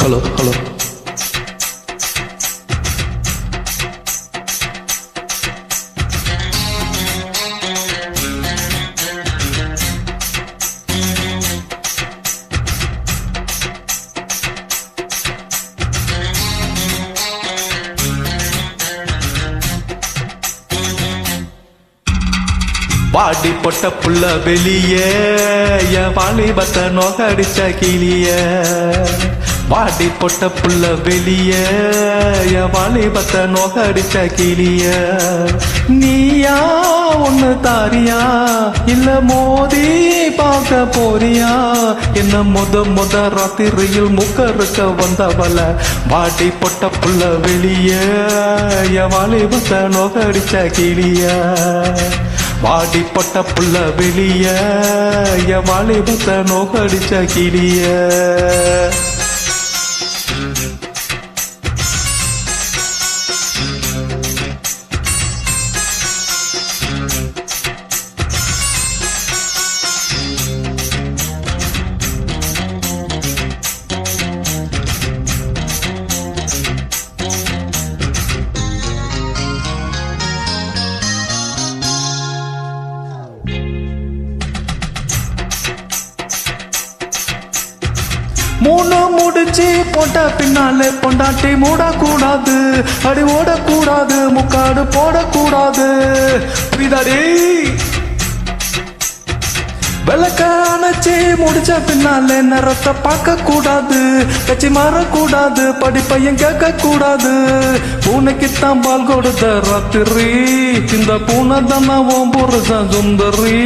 Hello hello பாடி பொட்ட புள்ள வெளியே என் வாலிபத்தை நோக்கடிச்ச கிளிய வாடி பொட்ட புள்ள வெளிய என் வாலிபத்தை நோகடிச்ச கிளிய. நீயா ஒன்னு தாரியா? இல்ல மோதி பார்க்க போறியா? என்ன முத முத ராத்திரியில் முக்கருக்க வந்தவள? வாடி பொட்ட புள்ள வெளிய என் வாலிபத்தை நோகடிச்ச கிளிய. வாடி பொட்ட புள்ள வெளிய என் வாலிபத்தை நோக்கடிச்ச கிளிய. மூணு முடிச்சு போட்ட பின்னாலே பொண்டாட்டி மூடக்கூடாது. அடி ஓடக்கூடாது முக்காடு போடக்கூடாது. புரியுதாடி? முடிச்ச பின்னாலே நிறத்தை பார்க்க கூடாது. கட்சி மாறக்கூடாது படிப்பையும் கேட்க கூடாது. பூனைக்குத்தான் பால் கொடுத்த ராத்திரி இந்த பூனை தானே ஓம் புருஷன் சுந்தரி.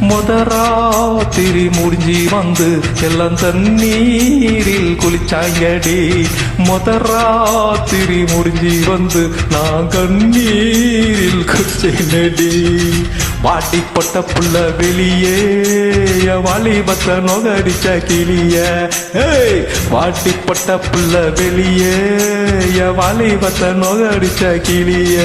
முத ராத்திரி முடிஞ்சி வந்து எல்லாம் தண்ணீரில் குளிச்சாங்கடி. முத ராத்திரி முடிஞ்சி வந்து நான் கண்ணீரில் குளிச்சேனடி. வாட்டி பொட்ட புள்ள வெளியே என் வாலிபத்த நோகடிச்ச கிளிய. ஏய் வாட்டி புள்ள வெளியே. வாலிபத்த வாலிபத்தை நோகடிச்ச கிளிய.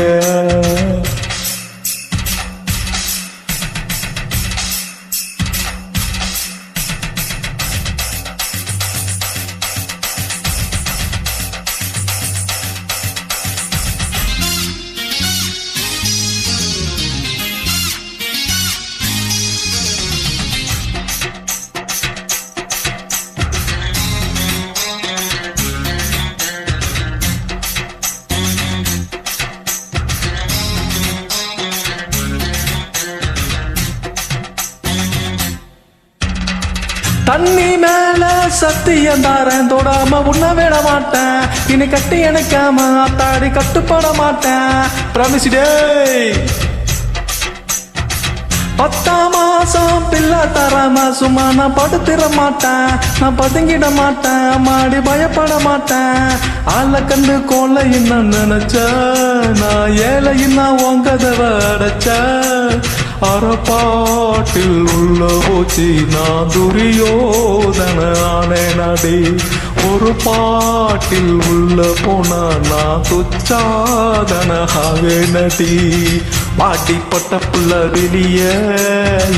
தண்ணி மேல சத்தியம் தாரேன். தொடாம உன்ன விட மாட்டேன். இனி கட்டி எனக்காம அத்தாடி கட்டுப்பட மாட்டேன். பிரமிசிடே பத்தாம் மாசம் பிள்ளை தராம சும்மா நான் படுத்திட மாட்டேன். நான் பதுங்கிட மாட்டேன். மாடி பயப்பட மாட்டேன். ஆளை கண்டு கோலை இன்னும் நினைச்ச நான் ஏழை இன்னும் உங்கதவ அடைச்ச அறப்பாட்டில் உள்ள போச்சு. நான் துரியோதன ஆனே நடி. ஒரு பாட்டில் உள்ள போனா நான் துச்சாதன நடி. பாட்டி பொட்ட புள்ள வெளிய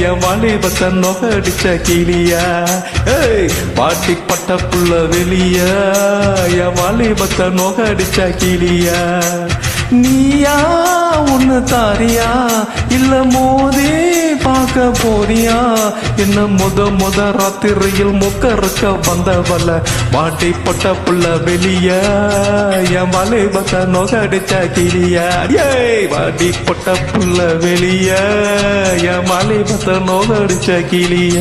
என் வாலிபத்தை நொகடிச்ச கிளிய. ஏய் பாட்டி பட்ட புள்ள வெளிய என் வாலிபத்தை நொகடிச்ச கிளிய. நீயா ஒண்ணு தாரியா? இல்ல மோதே பார்க்க போறியா? என்ன முத முத ராத்திரியில் முக்கருக்க இருக்க வாட்டி பொட்ட புள்ள வெளிய என் வாலிபத்தை நொகடிச்ச கிளிய. மாட்டிப்பட்ட வாட்டி பொட்ட புள்ள வெளிய என் வாலிபத்தை நொகடிச்ச கிளிய.